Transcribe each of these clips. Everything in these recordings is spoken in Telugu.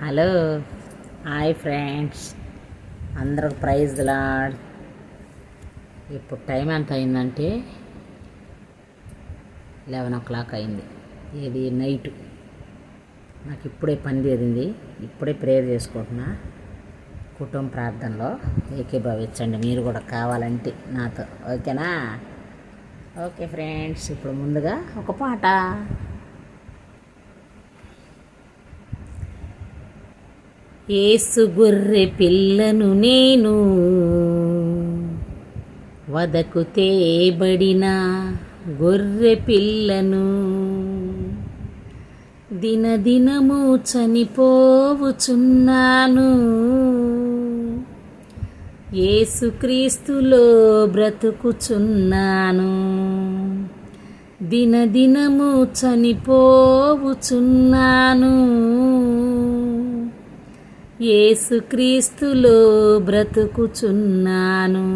హలో. Hi friends. అందరూ ప్రైజ్ లాడ్. ఇప్పుడు టైం ఎంత అయిందంటే లెవెన్ ఓ క్లాక్ అయింది. ఇది నైట్. నాకు ఇప్పుడే పని తీరింది ఇప్పుడే ప్రేయర్ చేసుకుంటున్నా. కుటుంబ ప్రార్థనలో ఏకీభవించండి మీరు కూడా కావాలంటే నాతో. ఓకేనా? Okay friends. ఇప్పుడు ముందుగా ఒక పాట. ఏసు గొర్రె పిల్లను నేను వదకు తేబడిన గొర్రె పిల్లను. దినదినము చనిపోవుచున్నాను. ఏసుక్రీస్తులో బ్రతుకుచున్నాను. దినదినము చనిపోవుచున్నాను. ఏసుక్రీస్తులో బ్రతుకుచున్నాను.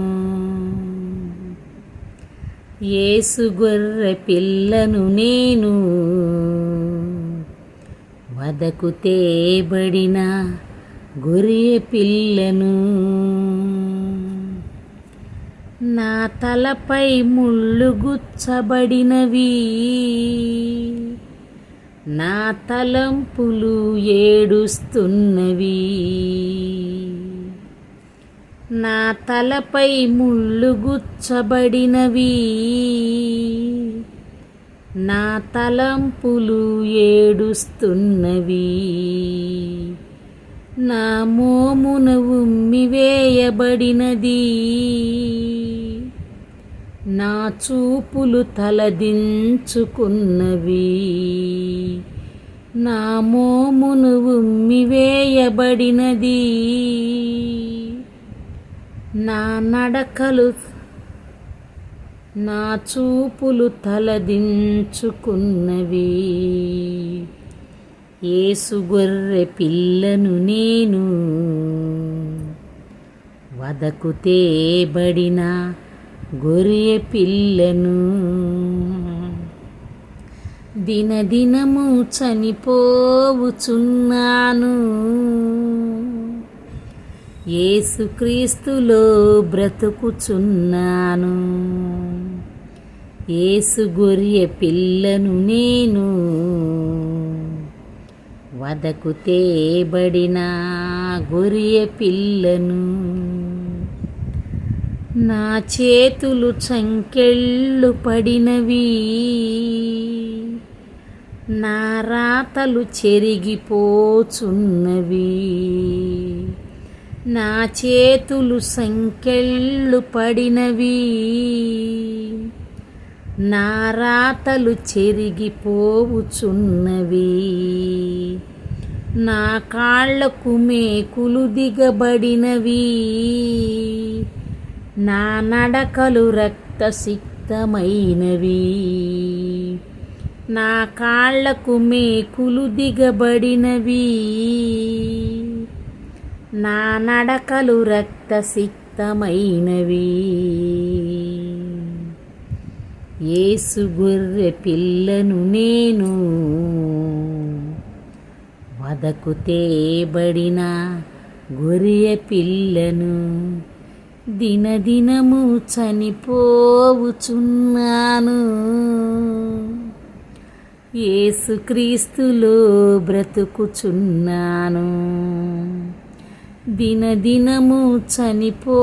ఏసు గొర్రె పిల్లను నేను వదకు తేబడిన గొర్రె పిల్లను. నా తలపై ముళ్ళు గుచ్చబడినవి. నా తలంపులు ఏడుస్తున్నవి. నా తలపై ముళ్ళు గుచ్చబడినవి. నా తలంపులు ఏడుస్తున్నవి. నా మోమున ఉమ్మివేయబడినది నా చూపులు తలదించుకున్నవి. నా మోమును ఉమ్మివేయబడినది. నా నడకలు నా చూపులు తలదించుకున్నవి. ఏసు గొర్రె పిల్లను నేను వదకుతేబడినా గొర్రె పిల్లను. దినదినము చనిపోవుచున్నాను. ఏసుక్రీస్తులో బ్రతుకుచున్నాను. ఏసు గొర్రె పిల్లను నేను వదకు తేబడిన గొర్రె పిల్లను. నా చేతులు చంకెళ్ళు పడినవి. నా రాతలు చెరిగిపోచున్నవి. నా చేతులు సంకెళ్ళు పడినవి. నా రాతలు చెరిగిపోవుచున్నవి. నా కాళ్ళకు మేకులు దిగబడినవి. నా నడకలు రక్తసిక్తమైనవి. నా కాళ్ళకు మేకులు దిగబడినవి. నా నడకలు రక్తసిక్తమైనవి. ఏసు గొర్రె పిల్లను నేను వదకు తేబడిన గొర్రె పిల్లను దినదినము చనిపోవుచున్నాను. ఏసుక్రీస్తులో బ్రతుకుచున్నాను. దినదినము చనిపోవుచున్నాను.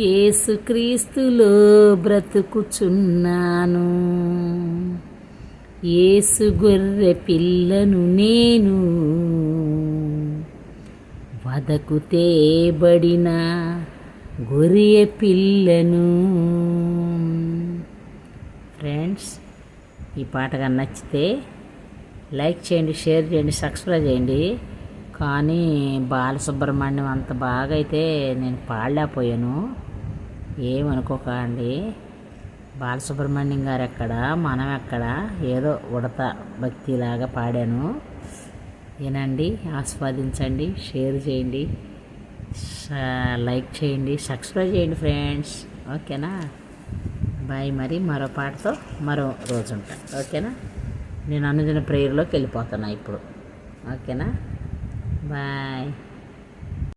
ఏసుక్రీస్తులో బ్రతుకుచున్నాను. ఏసు గొర్రె పిల్లను నేను వదకు తేబడిన గొరియ పిల్లను. ఫ్రెండ్స్ ఈ పాట నచ్చితే లైక్ చేయండి షేర్ చేయండి సబ్స్క్రైబ్ చేయండి. కానీ బాలసుబ్రహ్మణ్యం అంత బాగా అయితే నేను పాడలేకపోయాను. ఏమనుకోకండి. బాలసుబ్రహ్మణ్యం గారు ఎక్కడ మనం ఎక్కడ ఏదో ఉడత భక్తిలాగా పాడాను. వినండి ఆస్వాదించండి షేర్ చేయండి లైక్ చేయండి సబ్స్క్రైబ్ చేయండి ఫ్రెండ్స్. ఓకేనా? బాయ్ మరి మరో పాటతో మరో రోజు ఉంటా. ఓకేనా? నేను అనుదిన ప్రేయర్లోకి వెళ్ళిపోతున్నా ఇప్పుడు. ఓకేనా? బాయ్.